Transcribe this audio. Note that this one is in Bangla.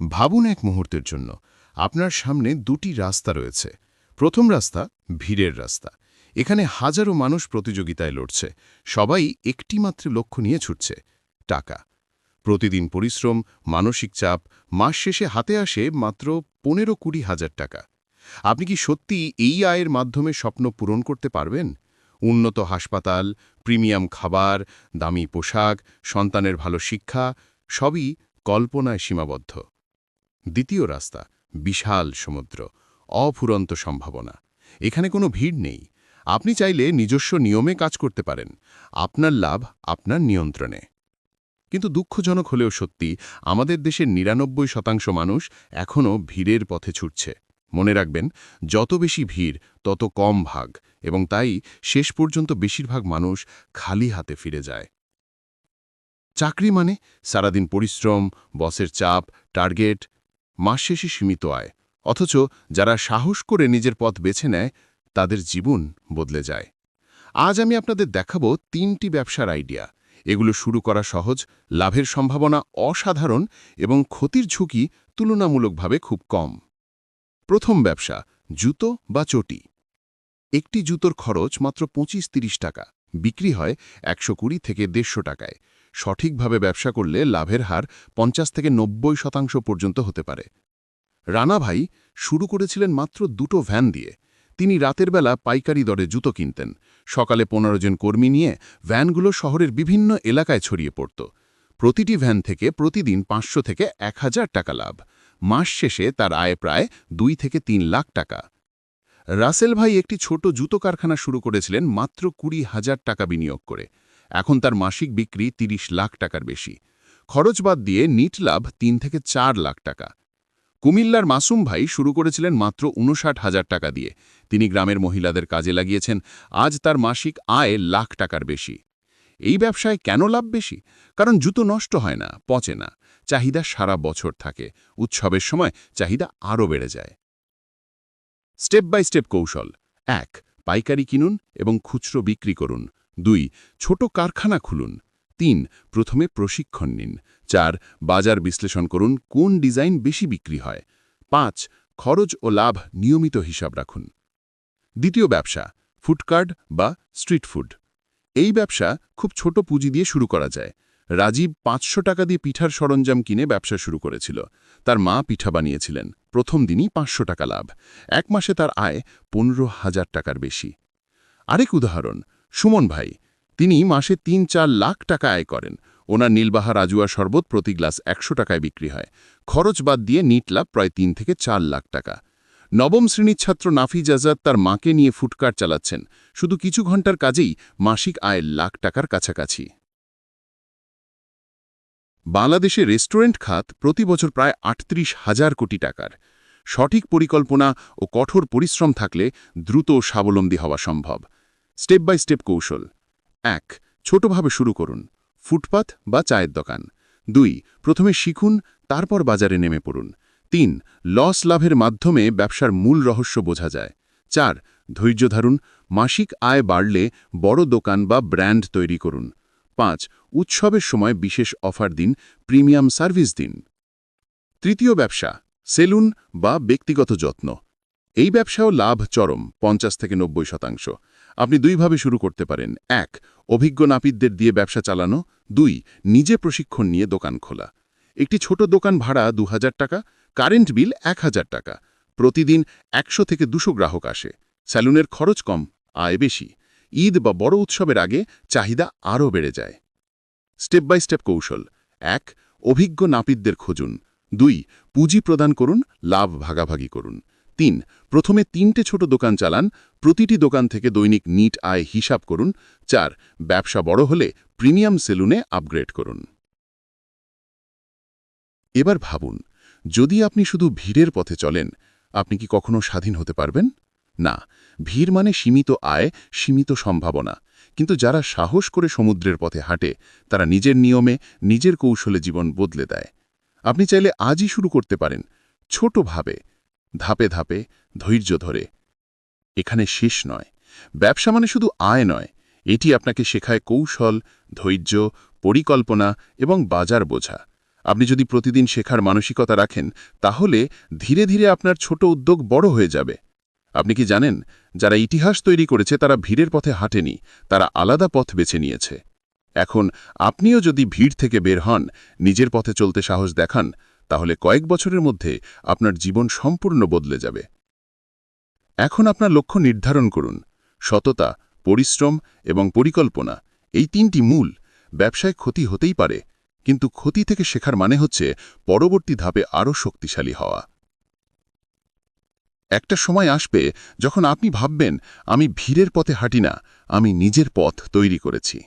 ভাবুন এক মুহূর্তের জন্য। আপনার সামনে দুটি রাস্তা রয়েছে। প্রথম রাস্তা ভিড়ের রাস্তা। এখানে হাজারো মানুষ প্রতিযোগিতায় লড়ছে। সবাই একটি মাত্র লক্ষ্য নিয়ে ছুটছে। টাকা। প্রতিদিন পরিশ্রম, মানসিক চাপ, মাস শেষে হাতে আসে মাত্র পনেরো কুড়ি হাজার টাকা। আপনি কি সত্যি এই আয়ের মাধ্যমে স্বপ্ন পূরণ করতে পারবেন? উন্নত হাসপাতাল, প্রিমিয়াম খাবার, দামি পোশাক, সন্তানের ভালো শিক্ষা, সবই কল্পনায় সীমাবদ্ধ। দ্বিতীয় রাস্তা, বিশাল সমুদ্র, অফুরন্ত সম্ভাবনা। এখানে কোনো ভিড় নেই। আপনি চাইলে নিজস্ব নিয়মে কাজ করতে পারেন। আপনার লাভ আপনার নিয়ন্ত্রণে। কিন্তু দুঃখজনক হলেও সত্যি, আমাদের দেশের নিরানব্বই শতাংশ মানুষ এখনও ভিড়ের পথে ছুটছে। মনে রাখবেন, যত বেশি ভিড়, তত কম ভাগ, এবং তাই শেষ পর্যন্ত বেশিরভাগ মানুষ খালি হাতে ফিরে যায়। চাকরি মানে সারাদিন পরিশ্রম, বসের চাপ, টার্গেট মাস শেষে সীমিত আয়। অথচ যারা সাহস করে নিজের পথ বেছে নেয়, তাদের জীবন বদলে যায়। আজ আমি আপনাদের দেখাবো তিনটি ব্যবসার আইডিয়া। এগুলো শুরু করা সহজ, লাভের সম্ভাবনা অসাধারণ এবং ক্ষতির ঝুঁকি তুলনামূলকভাবে খুব কম। প্রথম ব্যবসা, জুতো বা চটি। একটি জুতোর খরচ মাত্র পঁচিশ তিরিশ টাকা, বিক্রি হয় একশো কুড়ি থেকে দেড়শো টাকায়। সঠিকভাবে ব্যবসা করলে লাভের হার পঞ্চাশ থেকে নব্বই শতাংশ পর্যন্ত হতে পারে। রানা ভাই শুরু করেছিলেন মাত্র দুটো ভ্যান দিয়ে। তিনি রাতের বেলা পাইকারি দরে জুতো কিনতেন। সকালে পনেরো জন কর্মী নিয়ে ভ্যানগুলো শহরের বিভিন্ন এলাকায় ছড়িয়ে পড়ত। প্রতিটি ভ্যান থেকে প্রতিদিন পাঁচশো থেকে এক হাজার টাকা লাভ। মাস শেষে তার আয় প্রায় দুই থেকে তিন লাখ টাকা। রাসেল ভাই একটি ছোট জুতো কারখানা শুরু করেছিলেন মাত্র কুড়ি হাজার টাকা বিনিয়োগ করে। এখন তার মাসিক বিক্রি ৩০ লাখ টাকার বেশি। খরচ বাদ দিয়ে নিট লাভ তিন থেকে চার লাখ টাকা। কুমিল্লার মাসুম ভাই শুরু করেছিলেন মাত্র উনষাট হাজার টাকা দিয়ে। তিনি গ্রামের মহিলাদের কাজে লাগিয়েছেন। আজ তার মাসিক আয় লাখ টাকার বেশি। এই ব্যবসায় কেন লাভ বেশি? কারণ জুতো নষ্ট হয় না, পচে না। চাহিদা সারা বছর থাকে। উৎসবের সময় চাহিদা আরও বেড়ে যায়। স্টেপ বাই স্টেপ কৌশল। এক, পাইকারি কিনুন এবং খুচরো বিক্রি করুন। দুই, ছোট কারখানা খুলুন। তিন, প্রথমে প্রশিক্ষণ নিন। চার, বাজার বিশ্লেষণ করুন কোন ডিজাইন বেশি বিক্রি হয়। পাঁচ, খরচ ও লাভ নিয়মিত হিসাব রাখুন। দ্বিতীয় ব্যবসা ফুডকার্ট বা স্ট্রিট ফুড। এই ব্যবসা খুব ছোট পুঁজি দিয়ে শুরু করা যায়। রাজীব পাঁচশো টাকা দিয়ে পিঠার সরঞ্জাম কিনে ব্যবসা শুরু করেছিল। তার মা পিঠা বানিয়েছিলেন। প্রথম দিনই পাঁচশো টাকা লাভ। এক মাসে তার আয় পনেরো হাজার টাকার বেশি। আরেক উদাহরণ সুমন ভাই। তিনি মাসে তিন চার লাখ টাকা আয় করেন। ওনার নীলবাহা রাজুয়া শরবত প্রতি গ্লাস একশো টাকায় বিক্রি হয়। খরচ বাদ দিয়ে নিট লাভ প্রায় তিন থেকে চার লাখ টাকা। নবম শ্রেণির ছাত্র নাফিজ আজাদ তার মাকে নিয়ে ফুটকার চালাচ্ছেন। শুধু কিছু ঘণ্টার কাজেই মাসিক আয় লাখ টাকার কাছাকাছি। বাংলাদেশে রেস্টুরেন্ট খাত প্রতি বছর প্রায় আটত্রিশ হাজার কোটি টাকার। সঠিক পরিকল্পনা ও কঠোর পরিশ্রম থাকলে দ্রুত স্বাবলম্বী হওয়া সম্ভব। স্টেপ বাই স্টেপ কৌশল। এক, ছোটভাবে শুরু করুন। ফুটপাথ বা চায়ের দোকান। দুই, প্রথমে শিখুন, তারপর বাজারে নেমে পড়ুন। তিন, লস লাভের মাধ্যমে ব্যবসার মূল রহস্য বোঝা যায়। চার, ধৈর্য ধারুন, মাসিক আয় বাড়লে বড় দোকান বা ব্র্যান্ড তৈরি করুন। পাঁচ, উৎসবের সময় বিশেষ অফার দিন, প্রিমিয়াম সার্ভিস দিন। তৃতীয় ব্যবসা, সেলুন বা ব্যক্তিগত যত্ন। এই ব্যবসাও লাভ চরম, পঞ্চাশ থেকে নব্বই শতাংশ। আপনি দুইভাবে শুরু করতে পারেন। এক, অভিজ্ঞ নাপিতদের দিয়ে ব্যবসা চালানো। দুই, নিজে প্রশিক্ষণ নিয়ে দোকান খোলা। একটি ছোট দোকান ভাড়া দু হাজার টাকা, কারেন্ট বিল এক হাজার টাকা। প্রতিদিন একশো থেকে দুশো গ্রাহক আসে। স্যালুনের খরচ কম, আয় বেশি। ঈদ বা বড় উৎসবের আগে চাহিদা আরও বেড়ে যায়। স্টেপ বাই স্টেপ কৌশল। এক, অভিজ্ঞ নাপিতদের খুঁজুন। দুই, পুঁজি প্রদান করুন, লাভ ভাগাভাগি করুন। তিন। প্রথমে তিনটে ছোট দোকান চালান, প্রতিটি দোকান থেকে দৈনিক নিট আয় হিসাব করুন। চার, ব্যবসা বড় হলে প্রিমিয়াম সেলুনে আপগ্রেড করুন। এবার ভাবুন, যদি আপনি শুধু ভিড়ের পথে চলেন, আপনি কি কখনো স্বাধীন হতে পারবেন? না, ভিড় মানে সীমিত আয়, সীমিত সম্ভাবনা। কিন্তু যারা সাহস করে সমুদ্রের পথে হাঁটে, তারা নিজের নিয়মে, নিজের কৌশলে জীবন বদলে দেয়। আপনি চাইলে আজই শুরু করতে পারেন। ছোটভাবে ধাপে ধাপে, ধৈর্য ধরে। এখানে শেষ নয়। ব্যবসা মানে শুধু আয় নয়। এটি আপনাকে শেখায় কৌশল, ধৈর্য, পরিকল্পনা এবং বাজার বোঝা। আপনি যদি প্রতিদিন শেখার মানসিকতা রাখেন, তাহলে ধীরে ধীরে আপনার ছোট উদ্যোগ বড় হয়ে যাবে। আপনি কি জানেন, যারা ইতিহাস তৈরি করেছে, তারা ভিড়ের পথে হাঁটেনি, তারা আলাদা পথ বেছে নিয়েছে। এখন আপনিও যদি ভিড় থেকে বের হন, নিজের পথে চলতে সাহস দেখান তাহলে কয়েক বছরের মধ্যে আপনার জীবন সম্পূর্ণ বদলে যাবে। এখন আপনার লক্ষ্য নির্ধারণ করুন। সততা, পরিশ্রম এবং পরিকল্পনা, এই তিনটি মূল ব্যবসায় ক্ষতি হতেই পারে, কিন্তু ক্ষতি থেকে শেখার মানে হচ্ছে পরবর্তী ধাপে আরও শক্তিশালী হওয়া। একটা সময় আসবে যখন আপনি ভাববেন, আমি ভিড়ের পথে হাঁটি না, আমি নিজের পথ তৈরি করেছি।